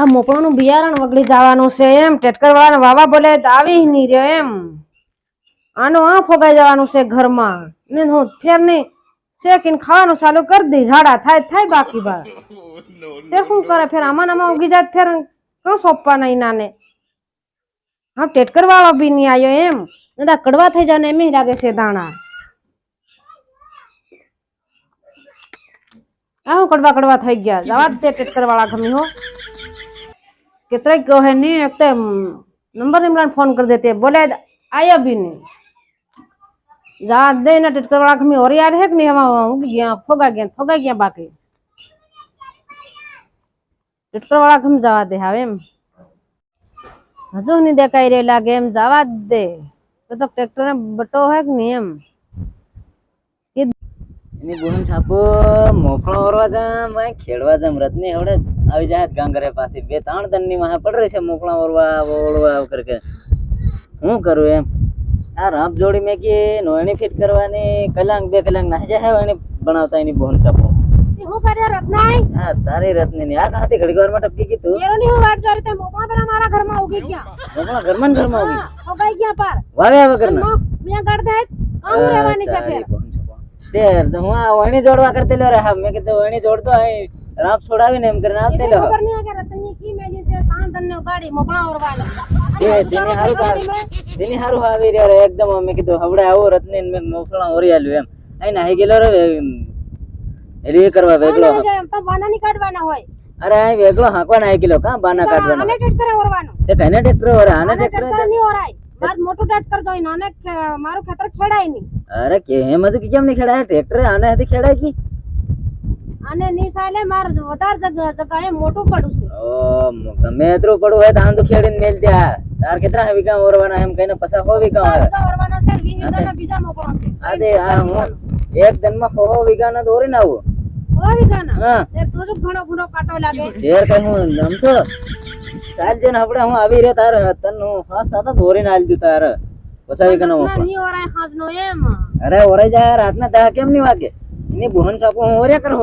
આ મોકળાનું બિયારણ વગડી જવાનું છે એમ. ટેટકર વાળા વાવા બોલે આવી નહીં રહ્યો એમ. આનો આ ફોગાઈ જવાનું છે ઘરમાં. ને હું ફેર નહીં, શેકીને ખાવાનું ચાલુ કરી દઈ ઝાડા થાય થાય બાકી બા તે શું કરે ફેર? આમાં આમાં ઉગી જાય ફેર કં સોંપવા નહીં નાને? હા ટેટકર વાળો બી નહીં આવ્યો એમ. બધા કડવા થઈ જાય ને એમ લાગે છે દાણા. આ હું કડવા કડવા થઈ ગયા? જવા દે ટેટકર વાળા ગમી હો. कितना क्यों है नहीं एक तो हम्म, नंबर इमरान फ़ोन कर देते बोले आया भी नहीं। जा दे ना टिटकर वाला में और यार है कि नहीं हम गया फोगा गया फोगा गया बाकी। टिटकर वाला हम जावा दे हवे हजू नहीं देखा ही रे लागे हम जावा दे। तो, तो ट्रैक्टर ने बटो है कि नहीं हम? એની ગુણ છાપો મોકળો ઓરવા જામ આ ખેડવા જામ રત્ની હવડે આવી જાય ગાંગરે પાસે બે ત્રણ દનની વાહે પડ રહી છે મોકળા ઓરવા ઓળવા કરકે હું કરું એમ? આ રાપ જોડી મેં કે નોયણી ફિટ કરવાની કલાક બે કલાક ના જાય એને બનાવતા એની બોન છાપો. હું કર્યો રત્નાઈ હા તારી રત્ની ની. આ ખાતી ઘડી વારમાં ટપકી તું. એરો ની હું વાત કરી તે મોકળા પેલા મારા ઘરમાં ઉગી ગયા. મોકળા ઘરમાં ને ઘરમાં આવી ફોગાઈ ગયા પાર. વાવે વગર ના મેં ગડ દે કામ રહેવાની છે ફેર. તે હું આ વણી જોડવા કરતે લ્યો રે હા મેં કીધું વણી જોડતો અહીં રાપ છોડાવીને એમ કરીને આવતે લ્યો. ખબર નહીં કે રતનની કી મેલી છે તાણ તને ગાડી મોકળા ઓરવાનો એ તેની હારું તો તેની હારું આવી રે એકદમ મેં કીધું હવડે આવો રત્ની મેં મોકળા એમ. રે એ કરવા વેગલો તો બાના ની કાઢવાના હોય. અરે અહીં વેગલો હાંકવા નાહી ગયેલો કાં બાના કાઢવાનો? આને ટેટ કરે ઓરવાનો? તે કઈને ટ્રેક્ટર ઓરે આને આને ટેટ કરે નહીં ઓરાય. માર મોટું ટેટ કર દોઈ નાને મારું ખેતર ખેડાય નહીં. અરે કે એમ હતું કે કેમ નહીં ખેડાય? ટ્રેક્ટર આને હતી ખેડાય કી? આને ની સાલે માર વધાર જગ- જગ્યાએ મોટું પડું છે. ઓ ગમે એટલું પડું હોય તો આમ તો ખેડીને મેલ દે. તાર કેટલા વિકા ઓરવાના એમ કઈને પસા હો વિકા બધા ઓરવાનો છે વીસ વીઘાના બીજા મોકળો છે. અરે આ હું એક દનમાં હો સો વીઘાના દોરીને આવું. હો વિકાના હા. તે તો જો ઘણો ઘણો કાટો લાગે? તેર કઈ હું નમતો ચાલજો ને આપણે હું આવી રહ્યો તાર. તન હું ફાસ થતા દોરીને આલી દઉં તાર. પસા કનો ના ની ઓરાય હાજનો એમ. અરે ઓરાઈ જાય રાતના દા કેમ ની વાગે? ની બોહન સાપો હું ઓર્યા કરું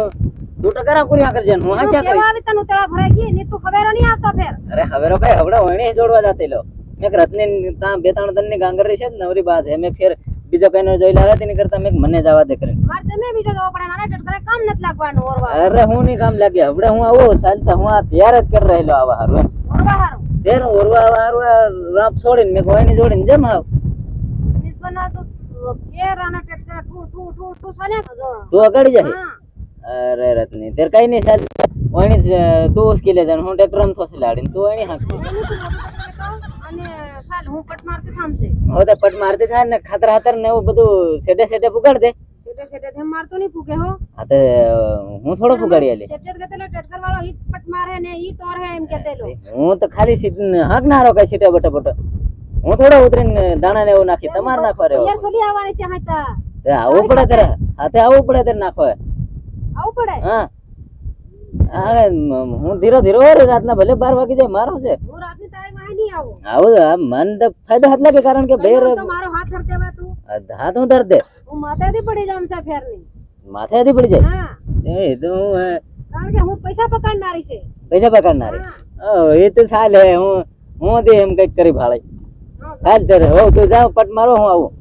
તું ટકરા કુર્યા કરજે હું હા ક્યાં કેવા આવી તને તળા ભરાઈ ગઈ? ને તું ખબરની આવતો ફેર. અરે હવે રો કઈ હવડે વણી જોડવા જાતે લો. મેં રત્ની તા બે ત્રણ તનની ગાંગરી છે ને નવરી બાજ. છે મેં ફેર બીજો કઈ જોઈ લાવે તેની કરતા મેં મને જવા દે કરે. માર તમે બીજો જવા પડે નાના ટેટ કરે કામ નથી લાગવાનું ઓરવા. અરે હું ની કામ લાગે. હવડે હું આવો ચાલતા હું આ તૈયાર જ કરી રહેલો આવા હારું ઓરવા હારું ફેર ઓરવા હારું રાપ છોડીને મેં કોઈ જોડીને જેમ આવ નિસ્બના તો ફેર આના ટેટ કરે ઠુ ઠુ ઠુ ઠુ તો તું અગાડી જાય. અરે રત્ની તેર કઈ નહીં ચાલ વણી તું ઉસકી લે જાણ હું ટ્રેક્ટરમાં થોસી લાડીને તું વણી હાંક એનું તો મોટું પકડે તો અને સાલ હું કટ મારતી થામશે હવે તો પટ મારતી થાય ને ખાતર ને એવું બધું સેટે સેટે પુગાડ દે. છેટે છેટે તેમ મારતો નહીં ફૂકે હો. હા તો હું થોડો પુગાડી આલી. છેટે જ ગતેલો વાળો ઈ પટ મારે ને ઈ તોર હે એમ હું તો ખાલી સીટ ના રહો કઈ સીટે બટે બટે. હું થોડો ઉતરીને દાણા ને એવું નાખી તમારે નાખવા રહ્યો યાર સોલી આવવાની છે હાતા તે. આવવું પડે તારે હાથે આવવું પડે તારે નાખવા. આવું પડે? હા. હા હું ધીરો ધીરો રાતના ભલે બાર વાગી જાય મારો છે. આવું. મન ફાયદા હાથ લાગે કારણ કે ભેર હાથ હું ધર દે હું માથેથી પડી જામ છે ફેરની. માથેથી પડી જાય? હા. એ તો હું કારણ કે હું પૈસા પકડનારી છે. પૈસા પકડનારી? એ તો ચાલે હું હું દે એમ કંઈક કરી ભાળે. હાલ તારે હો તું જાવ પટ મારો હું આવું.